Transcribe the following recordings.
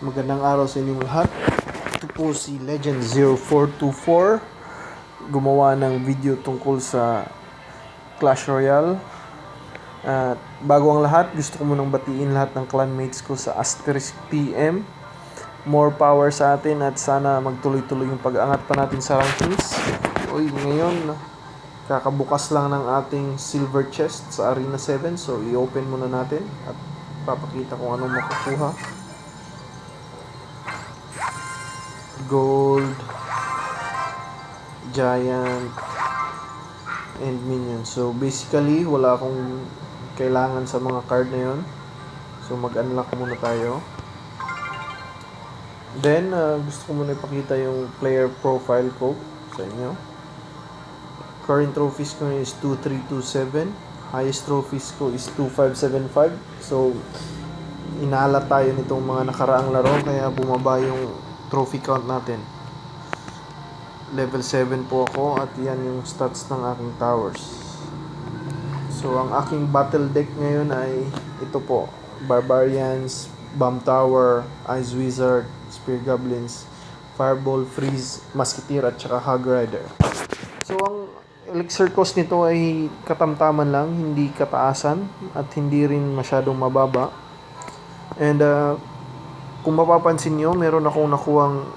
Magandang araw sa inyong lahat. Ito po si Legend 0424 gumawa ng video tungkol sa Clash Royale. At bago ang lahat, gusto ko munang batiin lahat ng clanmates ko sa Asterisk PM. More power sa atin at sana magtuloy-tuloy yung pag-angat pa natin sa rankings. Uy, ngayon, kakabukas lang ng ating silver chest sa Arena 7. So, i-open muna natin at papakita kung anong makukuha. Gold, Giant, and Minion. So, basically, wala akong kailangan sa mga card na yon. So, mag-unlock muna tayo. Then, uh, gusto ko muna ipakita yung player profile ko sa inyo. Current trophies ko is 2327. Highest trophies ko is 2575. So, inala tayo nitong mga nakaraang laro kaya bumaba yung trophy count natin. Level 7 po ako at yan yung stats ng aking towers. So, ang aking battle deck ngayon ay ito po. Barbarians, Bomb Tower, Ice Wizard, Spear Goblins, Fireball, Freeze, Musketeer at saka Hog Rider. So, ang elixir cost nito ay katamtaman lang, hindi kataasan at hindi rin masyadong mababa. And uh, kung mapapansin nyo, meron akong nakuhang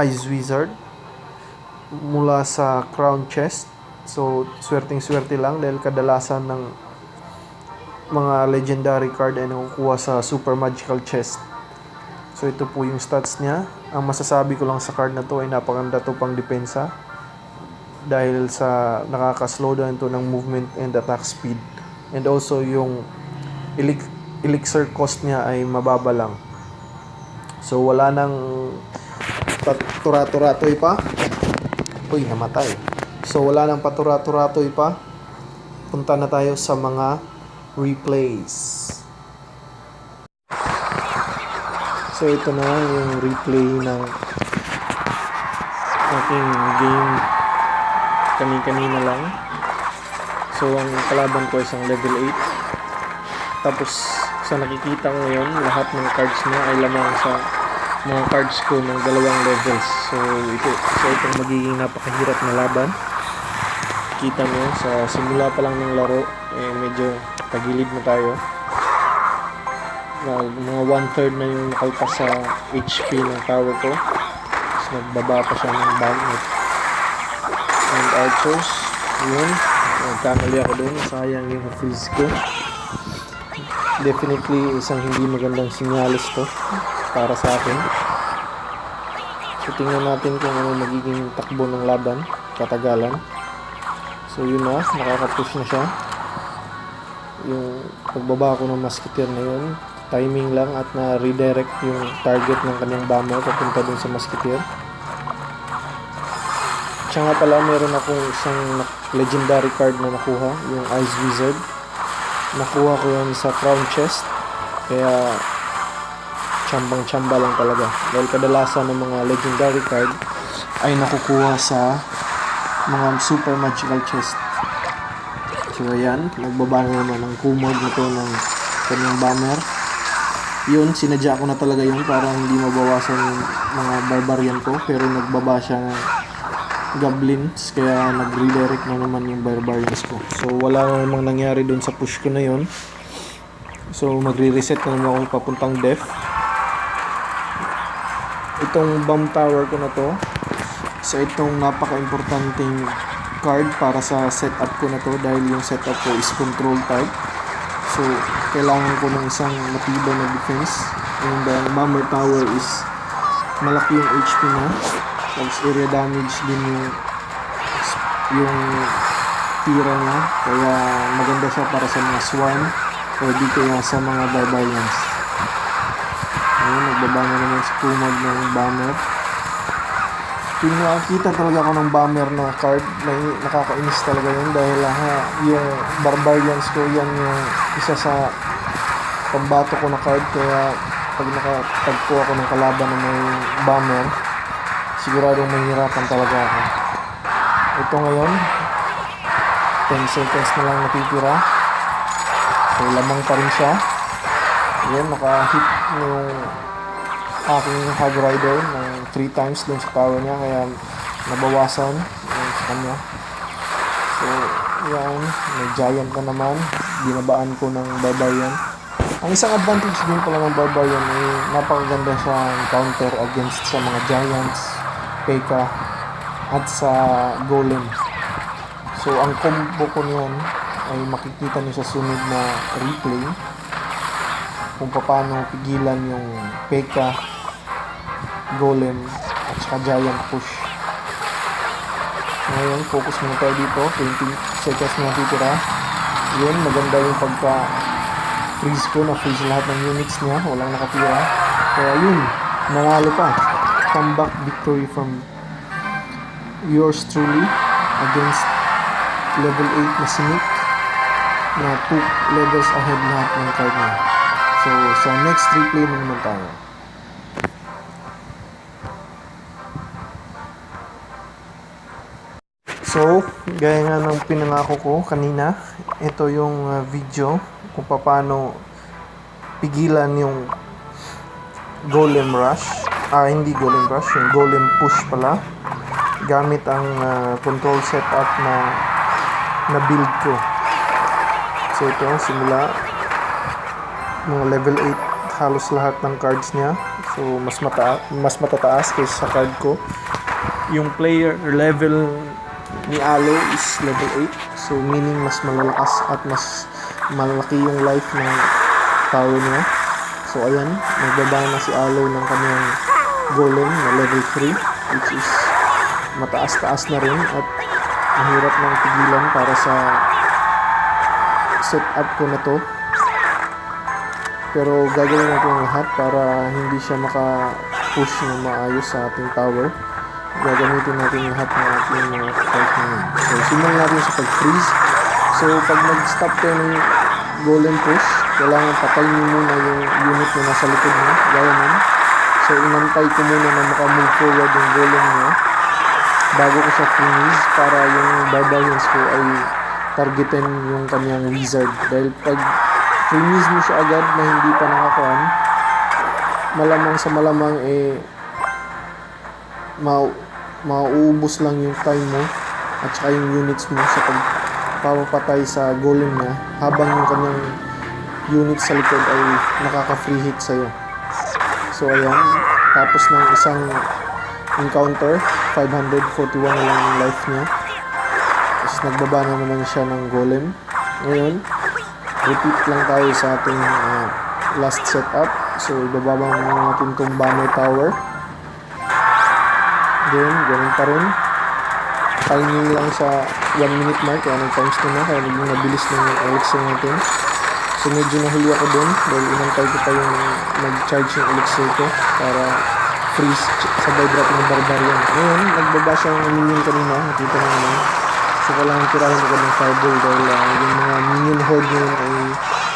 Ice Wizard mula sa Crown Chest. So, swerteng-swerte lang dahil kadalasan ng mga legendary card ay nakukuha sa Super Magical Chest. So, ito po yung stats niya. Ang masasabi ko lang sa card na to ay napakanda to pang depensa dahil sa nakaka-slow down to ng movement and attack speed. And also yung elixir cost niya ay mababa lang. So wala nang patura-turatoy pa. Uy, namatay. So wala nang patura-turatoy pa. Punta na tayo sa mga replays. So ito na yung replay ng aking game kani-kanina lang. So ang kalaban ko isang level 8. Tapos sa nakikita ko ngayon, lahat ng cards niya ay lamang sa mga cards ko ng dalawang levels. So ito, so itong magiging napakahirap na laban. Kita mo sa simula pa lang ng laro, eh medyo tagilid na tayo. Nag, mga one third na yung nakalpas sa HP ng tower ko. Tapos nagbaba pa siya ng bagnet and archers. Yun. Nagkamali ako doon. Sayang yung freeze ko. Definitely isang hindi magandang sinyalis to para sa akin. So tingnan natin kung ano magiging takbo ng laban. Katagalan. So yun na. Nakaka-push na siya. Yung pagbaba ko ng musketeer na yun. Timing lang at na-redirect yung target ng kanyang bomber papunta dun sa musketeer. Siya nga pala, meron akong isang legendary card na nakuha, yung Ice Wizard. Nakuha ko yan sa Crown Chest. Kaya, tsambang-tsamba lang talaga. Dahil kadalasan ng mga legendary card ay nakukuha sa mga super magical chest. So, ayan. Nagbaba na naman ang kumog na ng kanyang bomber. Yun, sinadya ko na talaga yun para hindi mabawasan yung mga barbarian ko. Pero nagbaba siya ng goblins kaya nag-redirect na naman yung barbarians ko. So wala na namang nangyari doon sa push ko na yon. So magre-reset na naman ako papuntang def. Itong bomb tower ko na to. So itong napaka-importanting card para sa setup ko na to dahil yung setup ko is control type. So kailangan ko ng isang matibay na defense. And the bomber tower is malaki yung HP niya. Tapos area damage din yung yung tira niya. Kaya maganda siya para sa mga swarm o di kaya sa mga barbarians. Ayun, nagbaba na naman si Kumag ng bomber. Kung nakakita talaga ako ng bomber na card, na nakakainis talaga yun dahil ha, yung barbarians ko yan yung isa sa pambato ko na card kaya pag nakatagpo ako ng kalaban na may bomber, siguradong mahirapan talaga ako. Ito ngayon, 10 seconds na lang natitira. So, lamang pa rin siya. Ayan, naka-hit yung aking hog rider ng 3 times dun sa tower niya kaya nabawasan yung sa kanya. So, yan. May giant na naman. Binabaan ko ng barbarian. Ang isang advantage din pala ng barbarian ay napakaganda siyang counter against sa mga giants, P.E.K.K.A. at sa golem. So, ang combo ko niyan ay makikita niyo sa sunod na replay kung paano pigilan yung P.E.K.K.A. golem at saka giant push. Ngayon, focus muna tayo dito. 20 seconds na natitira. Yun, maganda yung pagka freeze ko. Na-freeze lahat ng units niya. Walang nakatira. Kaya yun, nanalo pa. Comeback victory from yours truly against level 8 na Simic na 2 levels ahead lahat ng card niya. So, sa next replay na naman tayo. So, gaya nga ng pinangako ko kanina, ito yung uh, video kung paano pigilan yung golem rush. Ah, hindi golem rush, yung golem push pala. Gamit ang uh, control setup na na build ko. So, ito, simula mga level 8 halos lahat ng cards niya. So, mas mata mas matataas kaysa sa card ko. Yung player level ni Alo is level 8. So, meaning mas malalakas at mas malaki yung life ng tower niya. So, ayan. Nagbaba na si Alo ng kanyang golem na level 3. Which is mataas-taas na rin at mahirap nang pigilan para sa setup ko na to. Pero gagawin natin lahat para hindi siya maka-push ng maayos sa ating tower gagamitin natin lahat ng ating mga cards ngayon. So, simulan natin sa pag-freeze. So, pag nag-stop tayo ng golem push, kailangan patayin mo muna yung unit na nasa likod mo. Gaya nun. So, inantay ko muna na maka-move forward yung golem niya bago ko siya freeze para yung barbarians ko ay targetin yung kanyang wizard. Dahil pag freeze mo siya agad na hindi pa nakakuan, malamang sa malamang eh ma mauubos lang yung time mo at saka yung units mo sa pagpapatay sa golem niya habang yung kanyang unit sa likod ay nakaka-free hit sa'yo. So ayan, tapos ng isang encounter, 541 na lang yung life niya. Tapos nagbaba na naman siya ng golem. Ngayon, repeat lang tayo sa ating uh, last setup. So ibababa muna natin itong banner tower. Then, ganun pa rin. Timing lang sa 1 minute mark, kaya nag times na na, kaya naging mabilis na yung elixir natin. So, medyo nahuli ako dun, dahil inantay ko pa yung mag-charge yung elixir ko para freeze sabay drop ng barbarian. Ngayon, nagbaba siya ng minion kanina, nakita na naman. So, kailangan tirahin agad ng fireball dahil uh, yung mga minion horde ngayon ay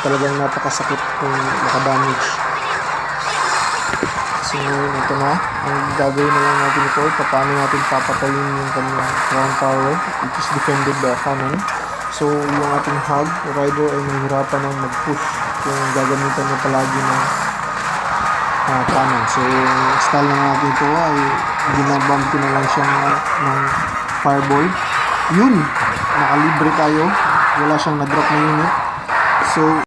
talagang napakasakit kung makadamage. So, ito na. Ang gagawin na lang natin ito, paano natin papatayin yung kanyang crown tower, which is defended by cannon. So, yung ating hug, rider ay nahihirapan ng mag-push kung gagamitan niya palagi ng uh, cannon. So, yung style na natin ito ay ginabump ko na lang siya ng, ng fireball. Yun! Nakalibre tayo. Wala siyang na-drop na unit. So,